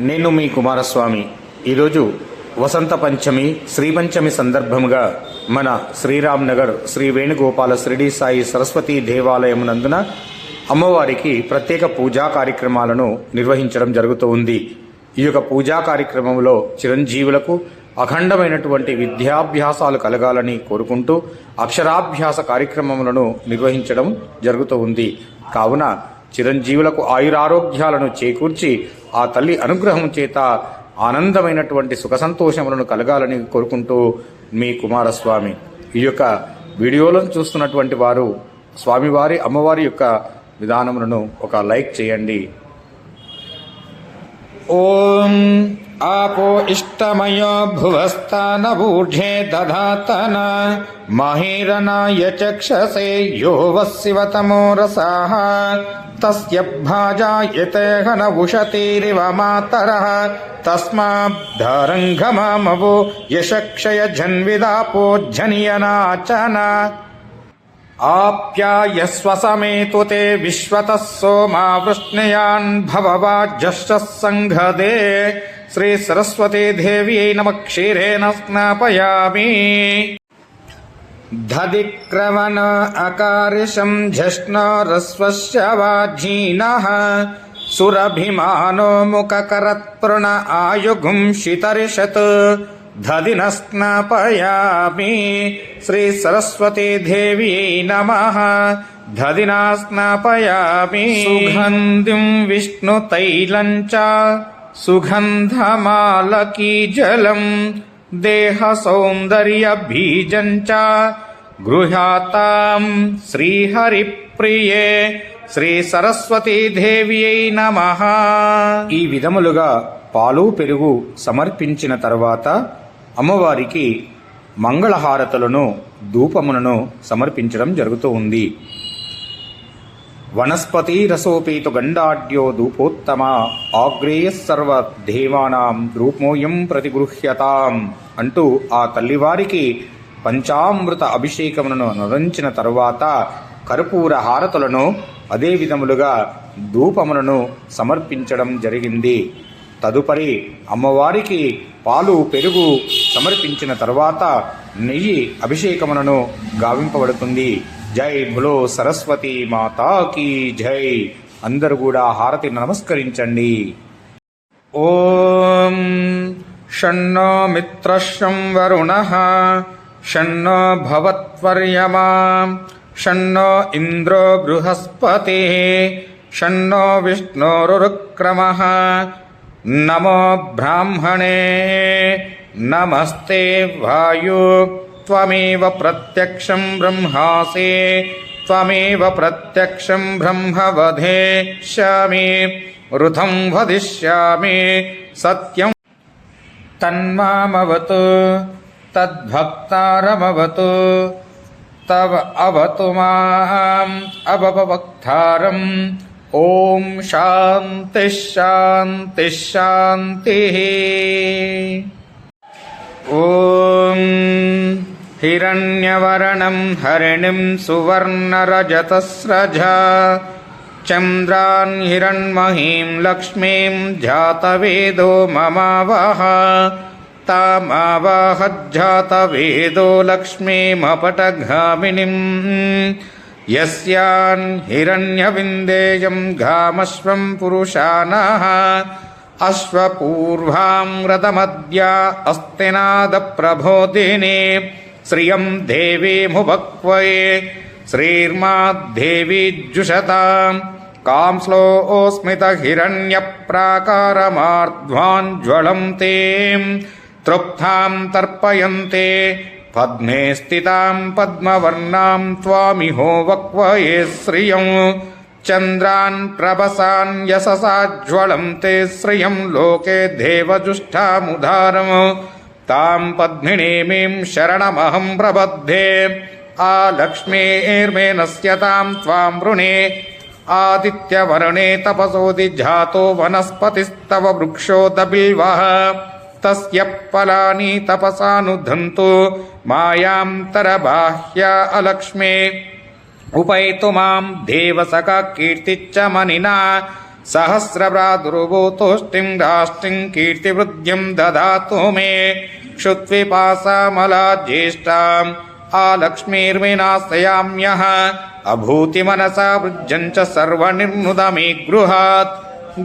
నేను మీ కుమారస్వామి. ఈరోజు వసంత పంచమి శ్రీ పంచమి సందర్భముగా మన శ్రీరామ్ నగర్ శ్రీ వేణుగోపాల శ్రీడి సాయి సరస్వతి దేవాలయం నందున అమ్మవారికి ప్రత్యేక పూజా కార్యక్రమాలను నిర్వహించడం జరుగుతూ ఉంది. ఈ యొక్క పూజా కార్యక్రమంలో చిరంజీవులకు అఖండమైనటువంటి విద్యాభ్యాసాలు కలగాలని కోరుకుంటూ అక్షరాభ్యాస కార్యక్రమములను నిర్వహించడం జరుగుతూ ఉంది. కావున చిరంజీవులకు ఆయురారోగ్యాలను చేకూర్చి ఆ తల్లి అనుగ్రహం చేత ఆనందమైనటువంటి సుఖ సంతోషములను కలగాలని కోరుకుంటూ మీ కుమారస్వామి. ఈ యొక్క వీడియోలను చూస్తున్నటువంటి వారు స్వామివారి అమ్మవారి యొక్క విధానములను ఒక లైక్ చేయండి. ఓం आपो इष्टमयो भुवस्तानबूढे दधातन महीरनाय चक्षसे यो वः शिवतमो रसाः तस्य भाजायते हनवुषतीरिव मातरः तस्माद्धरङ्घमामवो यशक्षयजन्विदापोज्झनियनाचन आप्यायस्व समेतु ते विश्वतः सोमा वृष्णयान् भववाजश्च सङ्घदे श्रीसरस्वती देव्यै नमः क्षीरेण स्नापयामि धदिक्रवण अकारिशं झष्णरस्वस्य वाझीनः सुरभिमानो मुखकरत्पृण आयुगुंशितरिषत् धदिन स्नापयामि श्रीसरस्वती देव्यै नमः धदिना स्नापयामि सुगन्धिं विष्णुतैलं च सुगन्धमालकीजलम् देहसौन्दर्यबीजं च गृहातां श्रीहरिप्रिये శ్రీసరస్వతీదేవ్యై నమ ఈ విధములుగా పాలు పెరుగు సమర్పించిన తర్వాత అమ్మవారికి మంగళహారతులను ధూపములను సమర్పించడం జరుగుతూ ఉంది వనస్పతి రసోపేతు గండాఢ్యో ధూపోత్తమ ఆగ్రేయ సర్వ దేవానాం రూపమోయం ప్రతిగృహ్యతాం అంటూ ఆ తల్లివారికి పంచామృత అభిషేకములను నరించిన తరువాత కర్పూర హారతులను అదే విధములుగా ధూపములను సమర్పించడం జరిగింది. తదుపరి అమ్మవారికి పాలు పెరుగు సమర్పించిన తర్వాత నెయ్యి అభిషేకములను గావింపబడుతుంది. జై బులో సరస్వతి మాతాకి జై. అందరూ కూడా హారతి నమస్కరించండి. ఓం షణ్ణో మిత్రశం వరుణ షణ్ణో భవత్వర్యమా షణ్ణో ఇంద్రో బృహస్పతి షణ్ణో విష్ణోరుక్రమ. నమో బ్రాహ్మణే నమస్తే వాయు. त्वमेव प्रत्यक्षं ब्रह्मासि त्वमेव प्रत्यक्षं ब्रह्म वधेष्यामि ऋतं वदिष्यामि सत्यं। तन्मामवतु तद्भक्तारमवतु तव अवतु माम् अववक्तारम् ॐ शान्तिः शान्तिः शान्तिः। ॐ हिरण्यवर्णं हरिणीं सुवर्णरजतस्रजा चन्द्रान् हिरण्महीं लक्ष्मीं जातवेदो ममावह तामावाहज्जातवेदो लक्ष्मीमपटघामिनीम् यस्यान् हिरण्यविन्देयं घामश्वं पुरुषानः अश्वपूर्वां रथमद्या अस्तिनादप्रबोधिनी श्रियं देवीमुभक्वये श्रीर्माद्देवीज्जुषताम् कांस्लोऽस्मितहिरण्यप्राकारमार्ध्वाञ्ज्वलं ते तृप्तां तर्पयन्ते पद्मे स्थितां पद्मवर्णां त्वामिहो वक्वये श्रियं चन्द्रान् प्रभसान् यशसाज्वलं ते श्रियं लोके देवजुष्टामुदारम् तां पद्मिनीमीं शरणमहं प्रबध्ये आलक्ष्मीर्मे नश्यतां त्वां वृणे। आदित्यवर्णे तपसोदिजातो वनस्पतिस्तव वृक्षोदबिल्वः तस्य फलानि तपसानुधन्तु मायान्तरबाह्य अलक्ष्मे। उपैतु मां देवसखा कीर्तिच्च मनिना सहस्रप्रादुर्भूतोष्टिं राष्ट्रिं कीर्तिवृद्धिं ददातु मे क्षुत्विपासामला ज्येष्ठाम् आलक्ष्मीर्विनाशयाम्यः अभूतिमनसा वृज्यं च सर्वनिर्नुदमे गृहात्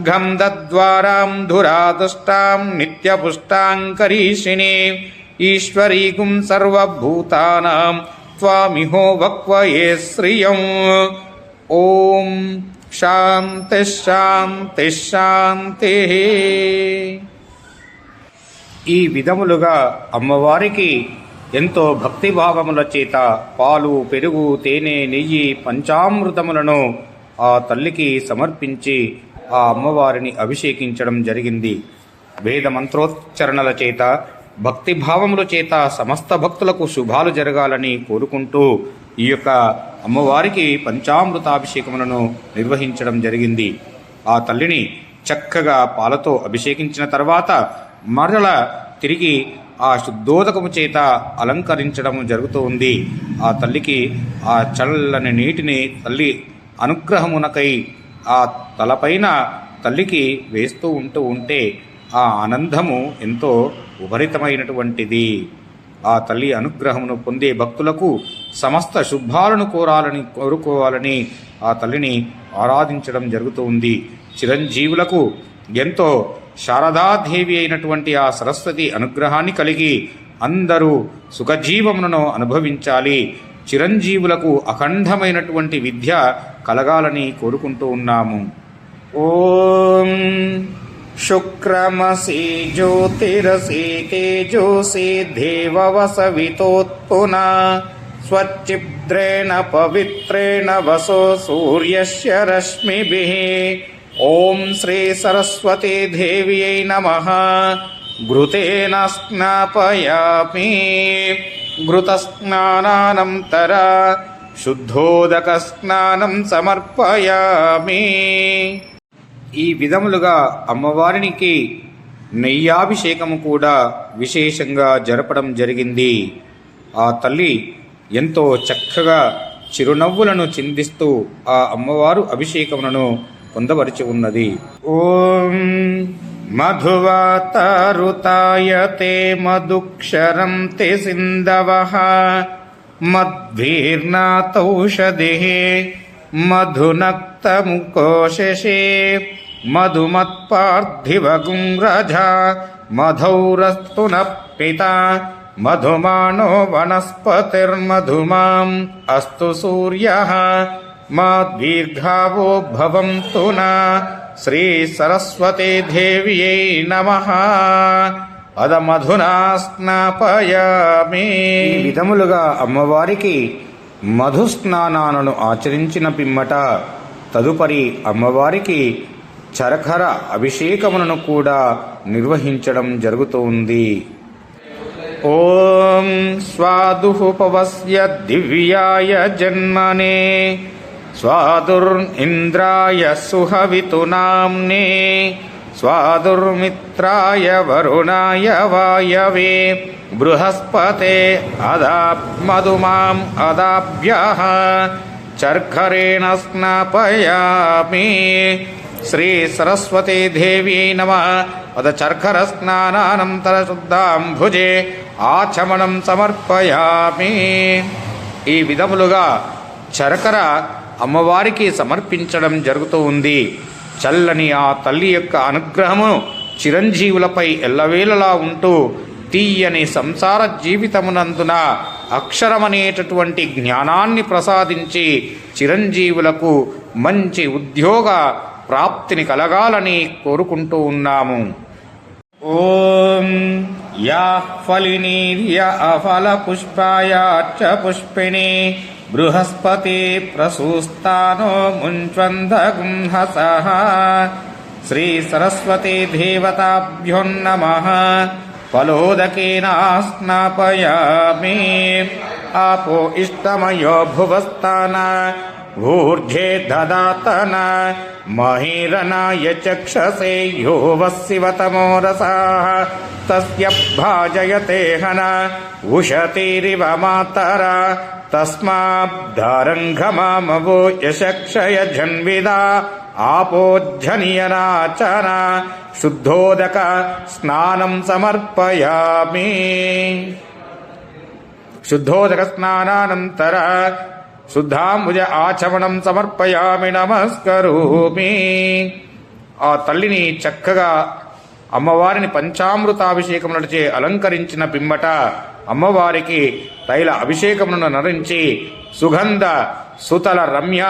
घं दद्वारां धुरादुष्टां नित्यपुष्टां करीषिणे ईश्वरीगुं सर्वभूतानां त्वामिहो वक्वये श्रियम् ॐ శాంతి శాంతి శాంతి ఈ విధములుగా అమ్మవారికి ఎంతో భక్తిభావముల చేత పాలు పెరుగు తేనె నెయ్యి పంచామృతములను ఆ తల్లికి సమర్పించి ఆ అమ్మవారిని అభిషేకించడం జరిగింది. వేద మంత్రోచ్చరణల చేత భక్తిభావముల చేత సమస్త భక్తులకు శుభాలు జరగాలని కోరుకుంటూ ఈ యొక్క అమ్మవారికి పంచామృతాభిషేకములను నిర్వహించడం జరిగింది. ఆ తల్లిని చక్కగా పాలతో అభిషేకించిన తర్వాత మరల తిరిగి ఆ శుద్ధోదకము చేత అలంకరించడం జరుగుతూ ఉంది. ఆ తల్లికి ఆ చల్లని నీటిని తల్లి అనుగ్రహమునకై ఆ తలపైన తల్లికి వేస్తూ ఉంటూ ఉంటే ఆ ఆనందము ఎంతో ఉపరితమైనటువంటిది ఆ తల్లి అనుగ్రహమును పొందే భక్తులకు సమస్త శుభాలను కోరాలని కోరుకోవాలని ఆ తల్లిని ఆరాధించడం జరుగుతూ ఉంది. చిరంజీవులకు ఎంతో శారదాదేవి అయినటువంటి ఆ సరస్వతి అనుగ్రహాన్ని కలిగి అందరూ సుఖజీవములను అనుభవించాలి. చిరంజీవులకు అఖండమైనటువంటి విద్య కలగాలని కోరుకుంటూ ఉన్నాము. ఓం शुक्रमसि ज्योतिरसि तेजोसि देववसवितोत्पुना स्वच्चिद्रेण पवित्रेण वसो सूर्यस्य रश्मिभिः ॐ श्रीसरस्वती देव्यै नमः घृतेन स्नापयामि घृतस्नानानन्तर शुद्धोदकस्नानं समर्पयामि ఈ విధములుగా అమ్మవారికి నెయ్యాభిషేకము కూడా విశేషంగా జరపడం జరిగింది. ఆ తల్లి ఎంతో చక్కగా చిరునవ్వులను చిందిస్తూ ఆ అమ్మవారు అభిషేకములను పొందవరిచి ఉన్నది. ఓం మధువాతరుతాయతే మధుక్షరం తే సిందవ మద్భీర్నాతౌషధి మధునక్తముకోశే मधुमत्पार्थिवगुङ्रजा मधौरस्तु नः पिता मधुमानो वनस्पतिर्मधुमाम् अस्तु सूर्यः मा दीर्घावो भवन्तु न श्रीसरस्वती देव्यै नमः अदमधुना स्नापयामि ఈ విధములుగా అమ్మవారికి మధు స్నానాలను ఆచరించిన పిమ్మట తదుపరి అమ్మవారికి చరఖర అభిషేకములను కూడా నిర్వహించడం జరుగుతుంది ॐ स्वादुःपवस्य दिव्याय जन्मने स्वादुर्इन्द्राय सुहवितुनाम्ने स्वादुर्मित्राय वरुणाय वायवे बृहस्पते अदामधुमाम् अदाभ्यः चर्खरेण स्नापयामि श्रीसरस्वती देव्यै नमः अद చర్ఖరస్నానానంతరశుద్ధాంభుజే ఆచమనం సమర్పయామి ఈ విధములుగా చరకర అమ్మవారికి సమర్పించడం జరుగుతూ ఉంది చల్లని ఆ తల్లి యొక్క అనుగ్రహము చిరంజీవులపై ఎల్లవేళలా ఉంటూ తీయని సంసార జీవితమునందున అక్షరమనేటటువంటి జ్ఞానాన్ని ప్రసాదించి చిరంజీవులకు మంచి ఉద్యోగ ప్రాప్తిని కలగాలని కోరుకుంటూ ఉన్నాము ఓం యా ఫలినీర్య అఫల పుష్పాయాచ పుష్పిణి బృహస్పతి ప్రసూస్తానో ముంచ్వందగుంహస శ్రీ సరస్వతి దేవతాభ్యో నమ ఫలోదకేన స్నాపయామి आपो इष्टमयो भुवस्तान ऊर्जे ददातन महिरनाय चक्षसे यो वस्सिवतमो रसाः तस्य भाजयते हन उशतिरिव मातर तस्माब्धारङ्घमामवो यशक्षय झन्विदा आपोज्झनियनाचन शुद्धोदक स्नानं समर्पयामि शुद्धोदकस्नानानन्तर శుద్ధాంబుజ ఆచమనం సమర్పయామి నమస్కరూమి. ఆ తల్లిని చక్కగా అమ్మవారిని పంచామృతాభిషేకం నడిచే అలంకరించిన పిమ్మట అమ్మవారికి తైల అభిషేకమును నరించి సుగంధ సుతల రమ్య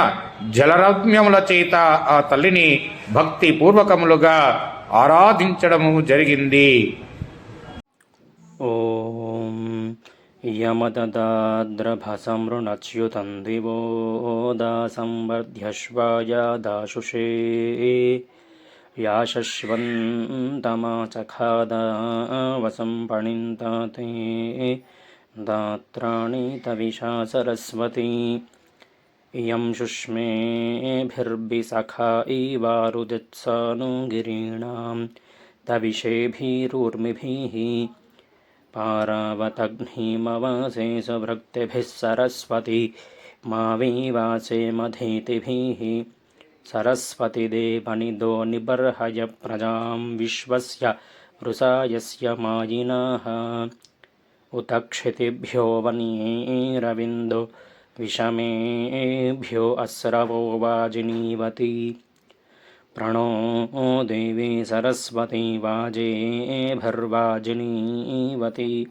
జలరమ్యముల చేత ఆ తల్లిని భక్తి పూర్వకములుగా ఆరాధించడము జరిగింది. ఓ इयमददाद्रभसमृणच्युतं दि॒वो दासंवर्ध्यश्वा या ते दात्राणि तविषा सरस्वती इयं शुष्मेभिर्भिसखा इवारुजत्सानुगिरीणां तविषेभिरूर्मिभिः पारावतघ्निमवासे सुभृक्तिभिः सरस्वती मा विवासे मधेतिभिः सरस्वतिदेवनिदो निबर्हय प्रजां विश्वस्य वृषा यस्य मायिनाः। उत क्षितिभ्यो वन्येरविन्दो विषमेभ्यो अस्रवो वाजिनीवती प्रणो देवी सरस्वती वाजेभिर्वाजिनीवती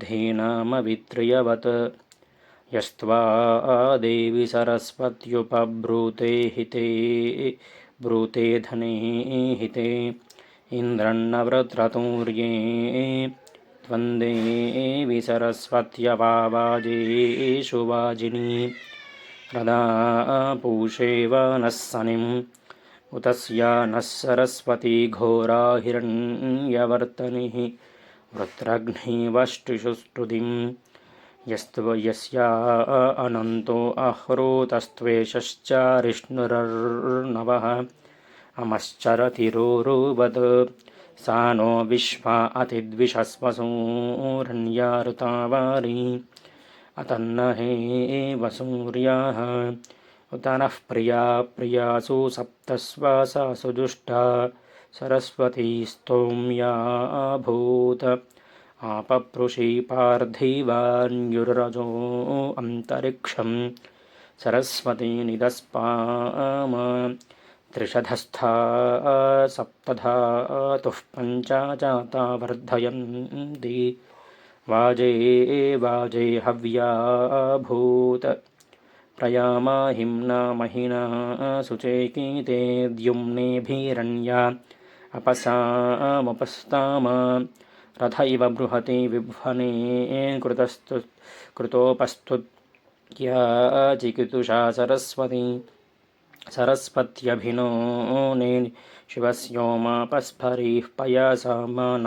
धीनामवित्र्यवत्। यस्त्वा देवि सरस्वत्युपब्रूते हिते ब्रूते धने हिते। इन्द्रन्नवृत्रतूर्ये त्वन्देवि सरस्वत्यवाजेषु वाजिनी रदा पूषेव नः सनिम् उतस्या नः सरस्वती घोरा हिरण्यवर्तनिः स्तुतिं यस्त्व यस्या अनन्तो अह्रोतस्त्वेषश्चारिष्णुरर्णवः अमश्चरतिरोरुवत्। सा नो विश्वा अतिद्विषस्वसूरण्यारुतावारी अतन्न हे वसूर्याः प्रिया प्रियासु सप्तस्वासासु जुष्टा सरस्वती स्तोम्या भूत। आपपृषि पार्थिवान्युरजो अन्तरिक्षं सरस्वती निदस्पाम। त्रिशधस्था सप्तधातुः पञ्चा जाता वर्धयन्ति। वाजे वाजे हव्या भूत प्रयामा हिम्ना महिना सुचेकीते द्युम्नेभिरण्या अपसामुपस्ताम रथ इव बृहति विभ्वने कृतस्तु कृतोपस्तुत्या चिकितुषा सरस्वती सरस्वत्यभिनो ने शिवस्योमापस्फरीः पयासा मान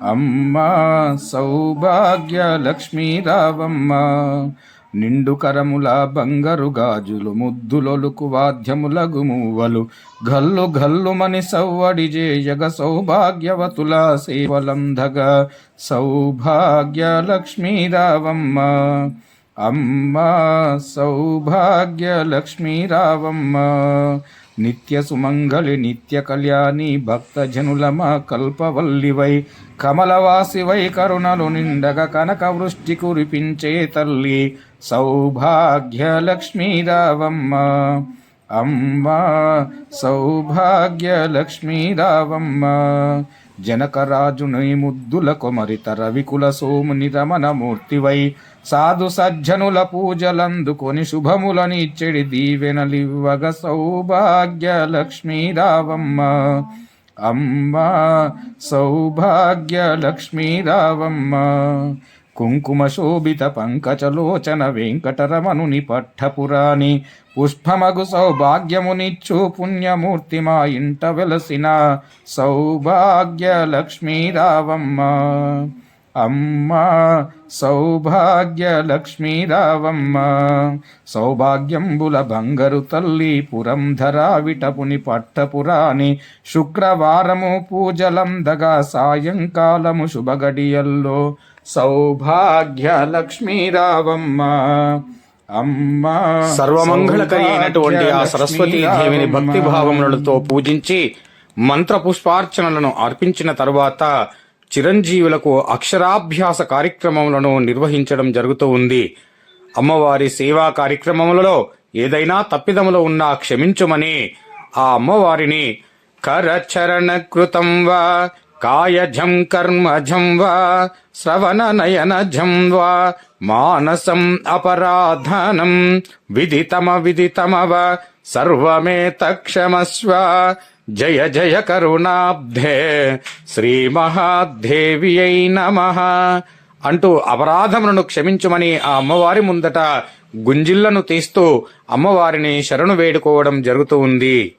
అమ్మా సౌభాగ్య లక్ష్మీరావమ్మ నిండు కరముల బంగారు గాజులు ముద్దులొలుకు వాద్యములగు మూవలు. గల్లు గల్లుమని సవ్వడి జేయగ సౌభాగ్యవతుల సేవలంధగ సౌభాగ్య లక్ష్మీరావమ్మ అమ్మ సౌభాగ్య లక్ష్మీరావమ్మ నిత్య సుమంగళి నిత్య కళ్యాణి భక్తజనులమ కల్పవల్లివై కమలవాసివై కరుణలు నిండగ కనక వృష్టి కురిపించే తల్లి సౌభాగ్య లక్ష్మీరావమ్మ అమ్మ సౌభాగ్య లక్ష్మీరావమ్మ జనకరాజుని ముద్దుల కొమరిత రవికుల సోముని రమణమూర్తివై సాధు సజ్జనుల పూజలందుకొని శుభములనిచ్చెడి దీవెనలివ్వగ సౌభాగ్య లక్ష్మీరావమ్మ అమ్మా సౌభాగ్య లక్ష్మీరావమ్మ కుంకుమ శోభిత పంకజలోచన వెంకటరమణుని పట్టపురాణి పుష్పమగు సౌభాగ్యమునిచ్చు పుణ్యమూర్తి మా ఇంట వెలసిన సౌభాగ్య లక్ష్మీరావమ్మ అమ్మ సౌభాగ్య లక్ష్మీ రావమ్మ. సౌభాగ్యంబుల బంగరు తల్లి పురంధరా విటపుని పట్టపురాణి. శుక్రవారము పూజలందగా సాయంకాలము శుభగడియల్లో. సౌభాగ్య లక్ష్మీ రావమ్మ. అమ్మ సర్వమంగళకరి అయినటువంటి ఆ సరస్వతీ దేవిని. భక్తి భావములతో పూజించి మంత్ర పుష్పార్చనలను అర్పించిన తరువాత చిరంజీవులకు అక్షరాభ్యాస కార్యక్రమములను నిర్వహించడం జరుగుతూ ఉంది. అమ్మవారి సేవా కార్యక్రమములలో ఏదైనా తప్పిదములు ఉన్నా క్షమించుమని ఆ అమ్మవారిని కరచరణ కృతం వా కాయజం కర్మజం వా శ్రవణ నయనజం వా మానసం అపరాధనం విదితమ విదితమవ సర్వమే తక్షమస్వ జయ జయ కరుణాబ్ధే శ్రీ మహాదేవి అయి నమ అంటూ అపరాధములను క్షమించుమని ఆ అమ్మవారి ముందట గుంజిళ్ళను తీస్తూ అమ్మవారిని శరణు వేడుకోవడం జరుగుతూ ఉంది.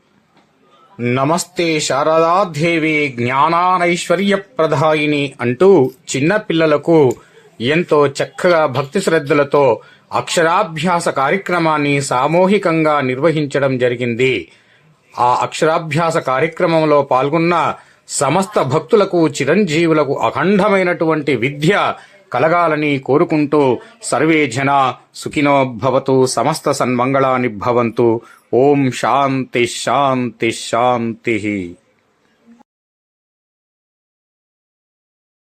నమస్తే శారదాదేవి జ్ఞానానైశ్వర్య ప్రదాయిని అంటూ చిన్న పిల్లలకు ఎంతో చక్కగా భక్తి శ్రద్ధలతో అక్షరాభ్యాస కార్యక్రమాన్ని సామూహికంగా నిర్వహించడం జరిగింది. ఆ అక్షరాభ్యాస కార్యక్రమంలో పాల్గొన్న సమస్త భక్తులకు చిరంజీవులకు అఖండమైనటువంటి విద్య కలగాలని కోరుకుంటూ సర్వే జన సుఖినో భవతు సమస్త సన్మంగళాని భవంతు. ఓం శాంతి శాంతి శాంతి.